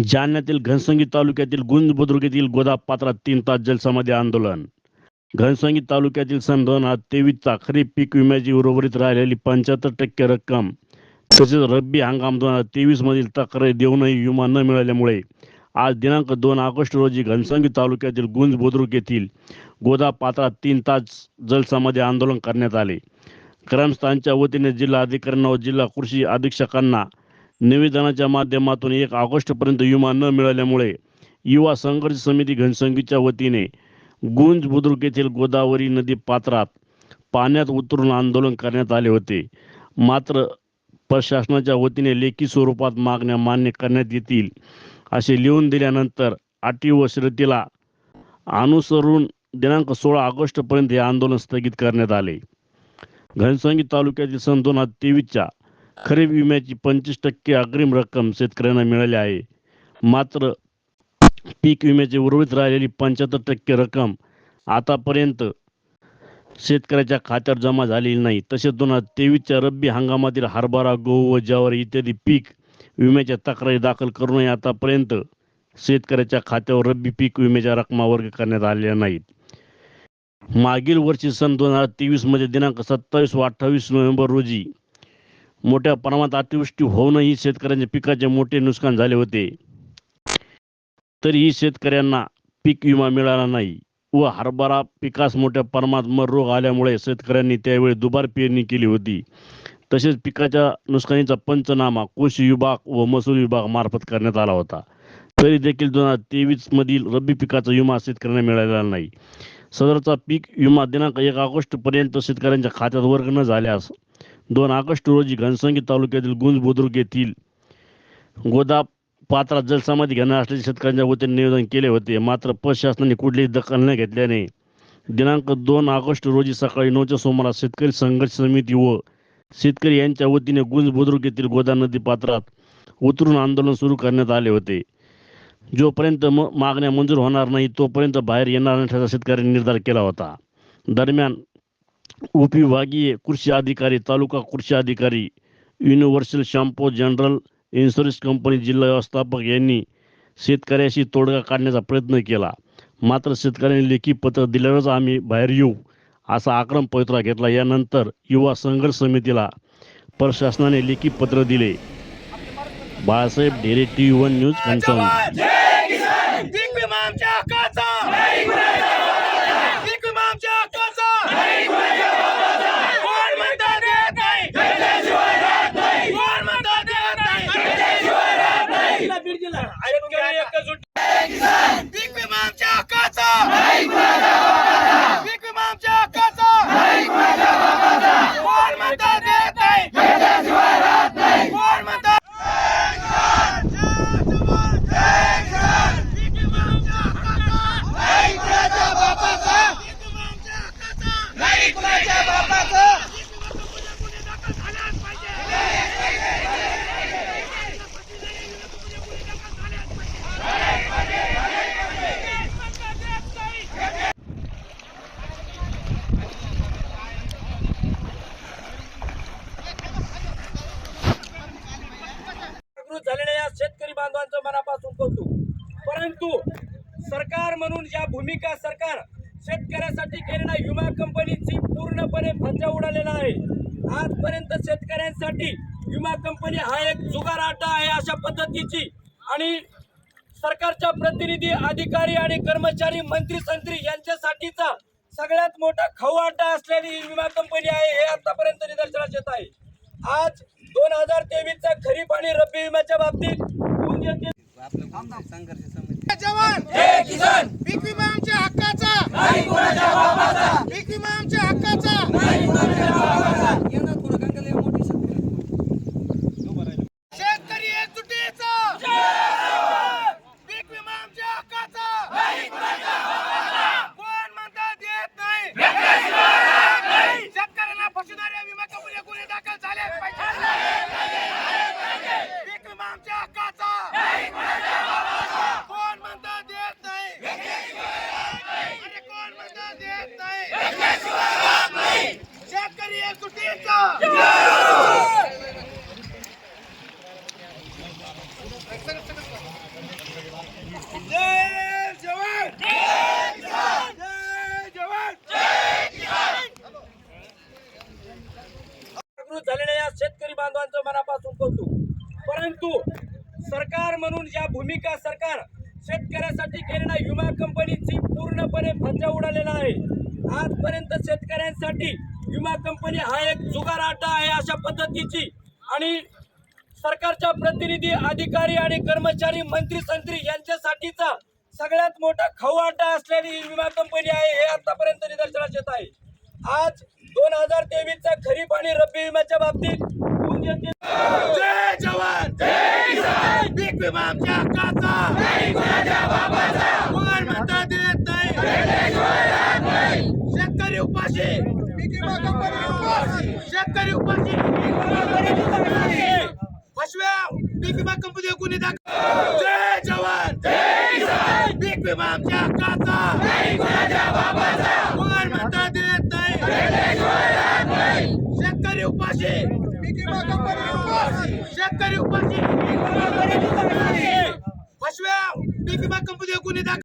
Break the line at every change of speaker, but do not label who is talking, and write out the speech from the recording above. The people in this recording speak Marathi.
जालन्यातील घनसंगी तालुक्यातील गुंज बुद्रुक येथील गोदा पात्रात तीन तास जलसमाधी आंदोलन. घनसंगी तालुक्यातील सन दोन हजार तेवीसचा खरीप पीक विम्याची उर्वरित राहिलेली पंच्याहत्तर टक्के रक्कम तसेच रब्बी हंगाम दोन हजार तेवीस मधील तक्रारी देऊनही विमा न मिळाल्यामुळे आज दिनांक दोन ऑगस्ट रोजी घनसंगी तालुक्यातील गुंज बुद्रुक येथील गोदा पात्रात तीन तास जलसमाधी आंदोलन करण्यात आले. ग्रामस्थांच्या वतीने जिल्हा अधिकाऱ्यांना व जिल्हा कृषी अधीक्षकांना निवेदनाच्या माध्यमातून एक ऑगस्टपर्यंत विमा न मिळाल्यामुळे युवा संघर्ष समिती घनसंगीच्या वतीने गुंज बुद्रुक येथील गोदावरी नदी पात्रात पाण्यात उतरून आंदोलन करण्यात आले होते. मात्र प्रशासनाच्या वतीने लेखी स्वरूपात मागण्या मान्य करण्यात येतील असे लिहून दिल्यानंतर अटी व शर्तीला अनुसरून दिनांक सोळा ऑगस्टपर्यंत हे आंदोलन स्थगित करण्यात आले. घनसंगी तालुक्यातील सन दोन हजार तेवीसच्या खरीप विम्याची पंचवीस टक्के अग्रिम रक्कम शेतकऱ्यांना मिळाली आहे. मात्र पीक विम्याची उर्वरित राहिलेली पंच्याहत्तर टक्के रक्कम आतापर्यंत शेतकऱ्याच्या खात्यावर जमा झालेली नाही. तसेच दोन हजार तेवीसच्या रब्बी हंगामातील हरभरा गहू व ज्वारी इत्यादी पीक विम्याच्या तक्रारी दाखल करूनही आतापर्यंत शेतकऱ्याच्या खात्यावर रब्बी पीक विम्याच्या रकमा वर्ग करण्यात आलेल्या नाहीत. मागील वर्षी सन दोन हजार तेवीसमध्ये दिनांक सत्तावीस व अठ्ठावीस नोव्हेंबर रोजी मोठ्या प्रमाणात अतिवृष्टी होऊनही शेतकऱ्यांच्या पिकाचे मोठे नुकसान झाले होते. तरीही शेतकऱ्यांना पीक विमा मिळाला नाही व हरभरा पिकास मोठ्या प्रमाणात मर रोग आल्यामुळे शेतकऱ्यांनी त्यावेळी दुबार पेरणी केली होती. तसेच पिकाच्या नुकसानीचा पंचनामा कृषी विभाग व महसूल विभाग मार्फत करण्यात आला होता. तरी देखील दोन हजार तेवीस मधील रब्बी पिकाचा विमा शेतकऱ्यांना मिळालेला नाही. सदरचा पीक विमा दिनांक एक ऑगस्ट पर्यंत शेतकऱ्यांच्या खात्यात वर्ग न झाल्यास दोन ऑगस्ट रोजी घनसंगी तालुक्यातील गुंज बुद्रुक येथील गोदा पात्रात जलसमाधी घेणार असल्याचे शेतकऱ्यांच्या वतीने निवेदन केले होते. मात्र प्रशासनाने कुठलीही दखल न घेतल्याने दिनांक दोन ऑगस्ट रोजी सकाळी नऊच्या सुमारास शेतकरी संघर्ष समिती व शेतकरी यांच्या वतीने गुंज बुद्रुक येथील गोदा नदी पात्रात उतरून आंदोलन सुरू करण्यात आले होते. जोपर्यंत म मागण्या मंजूर होणार नाही तोपर्यंत बाहेर येणार नसल्याचा शेतकऱ्यांनी निर्धार केला होता. दरम्यान उपविभागीय कृषी अधिकारी तालुका कृषी अधिकारी universal Sompo general insurance company जिल्हा व्यवस्थापक यांनी शेतकऱ्याशी तोडगा काढण्याचा प्रयत्न केला. मात्र शेतकऱ्यांनी लेखी पत्र दिल्यावरच आम्ही बाहेर येऊ असा आक्रम पवित्रा घेतला. यानंतर युवा संघर्ष समितीला प्रशासनाने लेखी पत्र दिले. Balasaheb Dhere T V one news concern
पीक विमा आमच्या हक्काचा पीक विमा आमच्या हक्काचा कोण म्हणता देत नाही कोण म्हणता देत नाही शेतकरी एकजूट पीक विमा आमच्या हक्काचा पीक विमा आमच्या हक्काचा कोण म्हणता देत नाही कोण म्हणता जागृत झालेल्या या शेतकरी बांधवांचं मनापासून कौतुक. परंतु सरकार म्हणून या भूमिका सरकार शेतकऱ्यासाठी केलेल्या विमा कंपनीची पूर्णपणे फज्जा उडालेला आहे. आजपर्यंत शेतकऱ्यांसाठी विमा कंपनी हा एक जुगार आटा आहे अशा पद्धतीची. आणि सरकारच्या प्रतिनिधी अधिकारी आणि कर्मचारी मंत्री संत्री यांच्यासाठीचा सगळ्यात मोठा खवाटा असलेली विमा कंपनी आहे हे आतापर्यंत निदर्शनास येत आहे. आज दोन हजार तेवीसचा खरीप आणि रब्बी विम्याच्या बाबतीत गुंज येथील
जवान! जय किसान! पीक विमा आमच्या हक्काचा! निवडून झालेल्या या शेतकरी बांधवांचं मनापासून कौतुक. परंतु
सरकार म्हणून ज्या भूमिका सरकार शेतकऱ्यासाठी केलेल्या विमा कंपनीची पूर्णपणे फज्जा उडालेला आहे. आजपर्यंत शेतकऱ्यांसाठी विमा कंपनी हा एक जुगार आहे अशा पद्धतीची. आणि सरकारच्या प्रतिनिधी अधिकारी आणि कर्मचारी मंत्री संत्री यांच्यासाठीचा सगळ्यात मोठा खवआटा असलेली विमा कंपनी आहे हे आतापर्यंत निदर्शनास येत आहे. आज दोन हजार तेवीसचा खरीप आणि रब्बी विम्याच्या बाबतीत गुंज येथील
जय जवान जय किसान. पीक विमा आमच्या हक्काचा. कोण म्हणता देत नाही. शेतकरी उपाशी. पीक विमा कंपनी उपाशी. शेतकरी उपाशी. पशव्या पीक विमा कंपनी कोणी दाखव जय जवान जय किसान पीक विमा आमच्या हक्काचा कोण म्हणता देत नाही शेतकरी उपाशी शेतकरी उपाशी पशव्या पीक विमा कंपनी कोणी दाखव